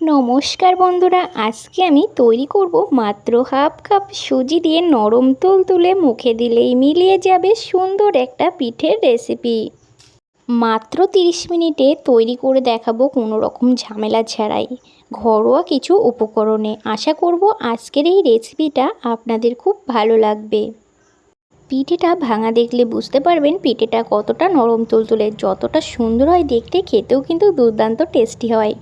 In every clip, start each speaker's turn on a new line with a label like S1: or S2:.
S1: নমস্কার বন্ধুরা, আজকে আমি তৈরি করব মাত্র হাফ কাপ সুজি দিয়ে নরম তুল তুলে মুখে দিলেই মিলিয়ে যাবে সুন্দর একটা পিঠের রেসিপি মাত্র 30 মিনিটে তৈরি করে দেখাবো কোনো রকম ঝামেলা ছাড়াই। ঘরোয়া কিছু উপকরণে। আশা করব আজকের এই রেসিপিটা আপনাদের খুব ভালো লাগবে। পিঠেটা ভাঙা দেখলে বুঝতে পারবেন পিঠেটা কতটা নরম তুলতুলে যতটা সুন্দর হয় দেখতে, খেতেও কিন্তু দুর্দান্ত টেস্টি হয়।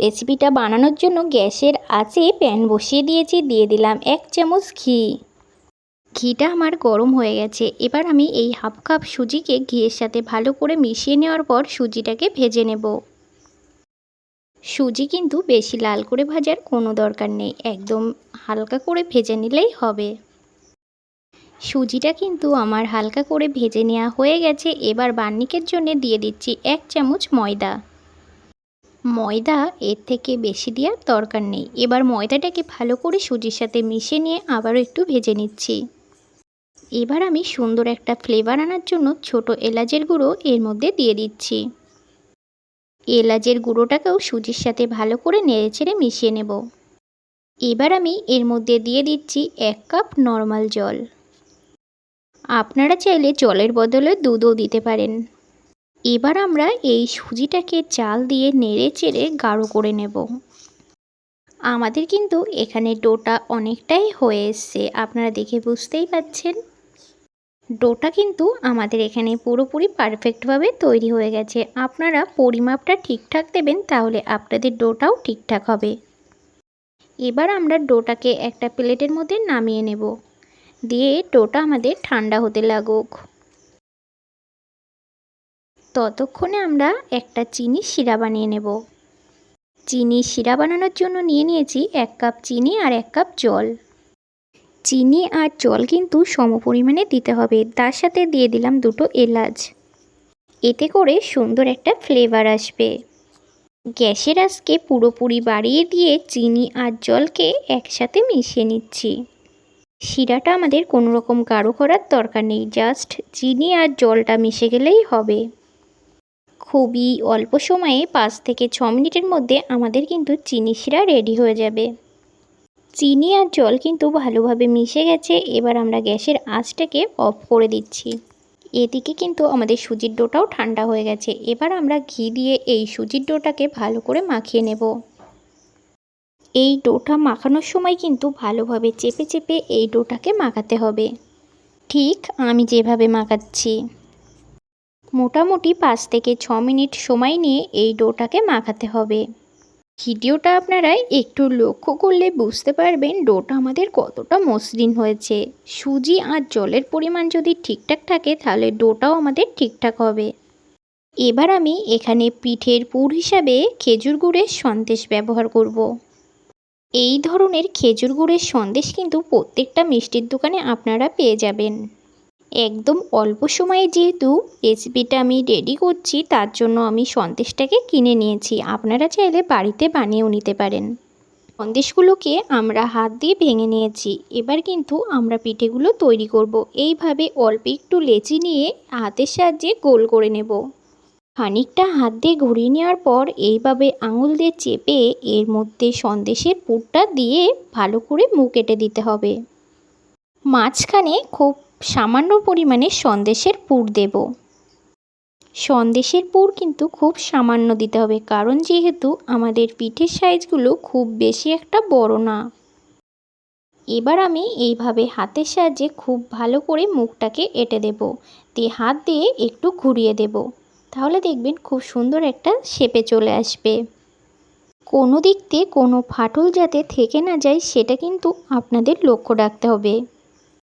S1: রেসিপিটা বানানোর জন্য গ্যাসের আঁচে প্যান বসিয়ে দিয়েছি, দিয়ে দিলাম এক চামচ ঘি। ঘিটা আমার গরম হয়ে গেছে। এবার আমি এই হাফ কাপ সুজিকে ঘিয়ের সাথে ভালো করে মিশিয়ে নেওয়ার পর সুজিটাকে ভেজে নেব। সুজি কিন্তু বেশি লাল করে ভাজার কোনো দরকার নেই, একদম হালকা করে ভেজে নিলেই হবে। সুজিটা কিন্তু আমার হালকা করে ভেজে নেওয়া হয়ে গেছে। এবার বান্নিকের জন্য দিয়ে দিচ্ছি এক চামচ ময়দা। ময়দা এর থেকে বেশি দেওয়ার দরকার নেই। এবার ময়দাটাকে ভালো করে সুজির সাথে মিশিয়ে নিয়ে আবারও একটু ভেজে নিচ্ছি। এবার আমি সুন্দর একটা ফ্লেভার আনার জন্য ছোট এলাচের গুঁড়ো এর মধ্যে দিয়ে দিচ্ছি। এলাচের গুঁড়োটাকেও সুজির সাথে ভালো করে নেড়েচেড়ে মিশিয়ে নেব। এবার আমি এর মধ্যে দিয়ে দিচ্ছি এক কাপ নর্মাল জল। আপনারা চাইলে জলের বদলে দুধও দিতে পারেন। এবার আমরা এই সুজিটাকে চাল দিয়ে নেড়ে চেড়ে গাঢ় করে নেব। আমাদের কিন্তু এখানে ডোটা অনেকটাই হয়ে এসছে, আপনারা দেখে বুঝতেই পাচ্ছেন। ডোটা কিন্তু আমাদের এখানে পুরোপুরি পারফেক্টভাবে তৈরি হয়ে গেছে। আপনারা পরিমাপটা ঠিকঠাক দেবেন তাহলে আপনাদের ডোটাও ঠিকঠাক হবে। এবার আমরা ডোটাকে একটা প্লেটের মধ্যে নামিয়ে নেব। দিয়ে ডোটা আমাদের ঠান্ডা হতে লাগুক। ততক্ষণে আমরা একটা চিনি শিরা বানিয়ে নেব। চিনি শিরা বানানোর জন্য নিয়ে নিয়েছি এক কাপ চিনি আর এক কাপ জল। চিনি আর জল কিন্তু সমপরিমাণে দিতে হবে, তার সাথে দিয়ে দিলাম দুটো এলাচ। এতে করে সুন্দর একটা ফ্লেভার আসবে। গ্যাসের আজকে পুরোপুরি বাড়িয়ে দিয়ে চিনি আর জলকে একসাথে মিশিয়ে নিচ্ছি। শিরাটা আমাদের কোনো রকম গাঢ় করার দরকার নেই, জাস্ট চিনি আর জলটা মিশে গেলেই হবে। খুবই অল্প সময়ে পাঁচ থেকে ছ মিনিটের মধ্যে আমাদের কিন্তু চিনি শিরা রেডি হয়ে যাবে। চিনি আর জল কিন্তু ভালোভাবে মিশে গেছে, এবার আমরা গ্যাসের আঁচটাকে অফ করে দিচ্ছি। এদিকে কিন্তু আমাদের সুজির ডোটাও ঠান্ডা হয়ে গেছে, এবার আমরা ঘি দিয়ে এই সুজির ডোটাকে ভালো করে মাখিয়ে নেব। এই ডোটা মাখানোর সময় কিন্তু ভালোভাবে চেপে চেপে এই ডোটাকে মাখাতে হবে। ঠিক আমি যেভাবে মাখাচ্ছি। মোটামুটি পাঁচ থেকে ছ মিনিট সময় নিয়ে এই ডোটাকে মাখাতে হবে। ভিডিওটা আপনারা একটু লক্ষ্য করলে বুঝতে পারবেন ডোটা আমাদের কতটা মসৃণ হয়েছে। সুজি আর জলের পরিমাণ যদি ঠিকঠাক থাকে তাহলে ডোটাও আমাদের ঠিকঠাক হবে। এবার আমি এখানে পিঠের পুর হিসাবে খেজুর গুড়ের সন্দেশ ব্যবহার করব। এই ধরনের খেজুর গুড়ের সন্দেশ কিন্তু প্রত্যেকটা মিষ্টির দোকানে আপনারা পেয়ে যাবেন। একদম অল্প সময়ে যেহেতু রেসিপিটা আমি রেডি করছি, তার জন্য আমি সন্দেশটাকে কিনে নিয়েছি। আপনারা চাইলে বাড়িতে বানিয়েও নিতে পারেন। সন্দেশগুলোকে আমরা হাত দিয়ে ভেঙে নিয়েছি। এবার কিন্তু আমরা পিঠেগুলো তৈরি করব। এইভাবে অল্প একটু লেচি নিয়ে হাতের সাহায্যে গোল করে নেব। খানিকটা হাত দিয়ে ঘুরিয়ে নেওয়ার পর এইভাবে আঙুল দিয়ে চেপে এর মধ্যে সন্দেশের পুরটা দিয়ে ভালো করে মুখ কেটে দিতে হবে। মাঝখানে খুব সামান্য পরিমাণে সন্দেশের পুর দেব। সন্দেশের পুর কিন্তু খুব সামান্য দিতে হবে, কারণ যেহেতু আমাদের পিঠের সাইজগুলো খুব বেশি একটা বড় না। এবার আমি এইভাবে হাতের সাহায্যে খুব ভালো করে মুখটাকে এঁটে দেব। দিয়ে হাত দিয়ে একটু ঘুরিয়ে দেব। তাহলে দেখবেন খুব সুন্দর একটা শেপে চলে আসবে। কোনো দিক দিয়ে কোনো ফাটল যাতে থেকে না যায়, সেটা কিন্তু আপনাদের লক্ষ্য রাখতে হবে।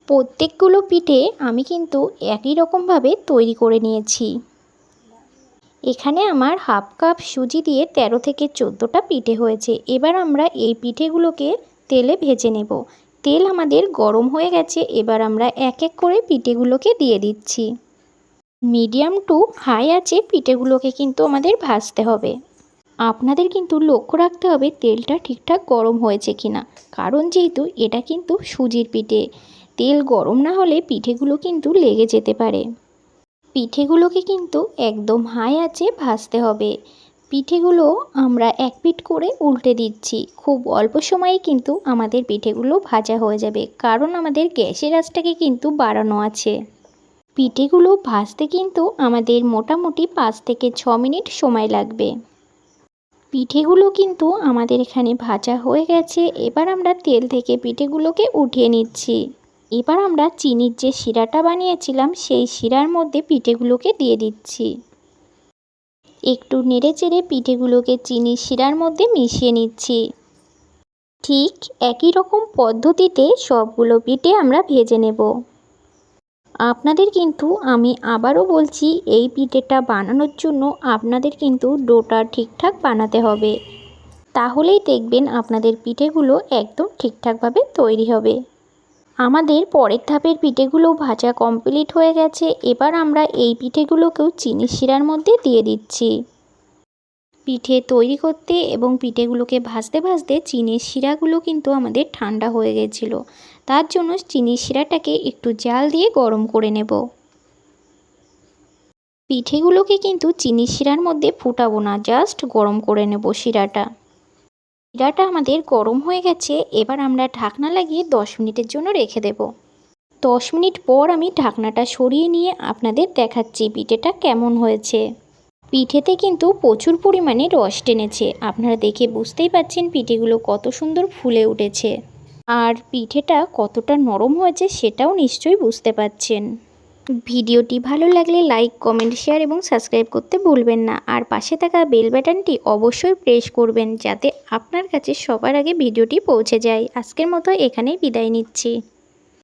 S1: প্রত্যেকগুলো পিঠে আমি কিন্তু একই রকমভাবে তৈরি করে নিয়েছি। এখানে আমার হাফ কাপ সুজি দিয়ে ১৩ থেকে চোদ্দোটা পিঠে হয়েছে। এবার আমরা এই পিঠেগুলোকে তেলে ভেজে নেব। তেল আমাদের গরম হয়ে গেছে, এবার আমরা এক এক করে পিঠেগুলোকে দিয়ে দিচ্ছি। মিডিয়াম টু হাই আছে, পিঠেগুলোকে কিন্তু আমাদের ভাজতে হবে। আপনাদের কিন্তু লক্ষ্য রাখতে হবে তেলটা ঠিকঠাক গরম হয়েছে কিনা। কারণ যেহেতু এটা কিন্তু সুজির পিঠে। তেল গরম না হলে পিঠেগুলো কিন্তু লেগে যেতে পারে। পিঠেগুলোকে কিন্তু একদম হাই আছে ভাজতে হবে। পিঠেগুলো আমরা এক পিঠ করে উল্টে দিচ্ছি। খুব অল্প সময়ে কিন্তু আমাদের পিঠেগুলো ভাজা হয়ে যাবে, কারণ আমাদের গ্যাসের আঁচটাকে কিন্তু বাড়ানো আছে। পিঠেগুলো ভাজতে কিন্তু আমাদের মোটামুটি পাঁচ থেকে ছ মিনিট সময় লাগবে। পিঠেগুলো কিন্তু আমাদের এখানে ভাজা হয়ে গেছে, এবার আমরা তেল থেকে পিঠেগুলোকে উঠিয়ে নিচ্ছি। এবার আমরা চিনির যে শিরাটা বানিয়েছিলাম, সেই শিরার মধ্যে পিঠেগুলোকে দিয়ে দিচ্ছি। একটু নেড়ে চেড়ে পিঠেগুলোকে চিনির শিরার মধ্যে মিশিয়ে নিচ্ছি। ঠিক একই রকম পদ্ধতিতে সবগুলো পিঠে আমরা ভেজে নেব। আপনাদের কিন্তু আমি আবারও বলছি, এই পিঠেটা বানানোর জন্য আপনাদের কিন্তু ডোটা ঠিকঠাক বানাতে হবে। তাহলেই দেখবেন আপনাদের পিঠেগুলো একদম ঠিকঠাকভাবে তৈরি হবে। আমাদের পরের ধাপের পিঠেগুলো ভাজা কমপ্লিট হয়ে গেছে, এবার আমরা এই পিঠেগুলোকেও চিনি শিরার মধ্যে দিয়ে দিচ্ছি। পিঠে তৈরি করতে এবং পিঠেগুলোকে ভাজতে ভাজতে চিনির শিরাগুলো কিন্তু আমাদের ঠান্ডা হয়ে গেছিল। তার জন্য চিনির শিরাটাকে একটু জাল দিয়ে গরম করে নেব। পিঠেগুলোকে কিন্তু চিনির শিরার মধ্যে ফুটাবো না জাস্ট গরম করে নেব শিরাটা। শিরাটা আমাদের গরম হয়ে গেছে, এবার আমরা ঢাকনা লাগিয়ে দশ মিনিটের জন্য রেখে দেব। দশ মিনিট পর আমি ঢাকনাটা সরিয়ে নিয়ে আপনাদের দেখাচ্ছি পিঠেটা কেমন হয়েছে। পিঠেতে কিন্তু প্রচুর পরিমাণে রস টেনেছে, আপনারা দেখে বুঝতেই পাচ্ছেন পিঠেগুলো কত সুন্দর ফুলে উঠেছে। আর পিঠেটা কতটা নরম হয়েছে সেটাও নিশ্চয়ই বুঝতে পাচ্ছেন। ভিডিওটি ভালো লাগলে লাইক, কমেন্ট, শেয়ার এবং সাবস্ক্রাইব করতে ভুলবেন না। আর পাশে থাকা বেল বাটনটি অবশ্যই প্রেস করবেন যাতে আপনার কাছে সবার আগে ভিডিওটি পৌঁছে যায়। আজকের মতো এখানেই বিদায় নিচ্ছি।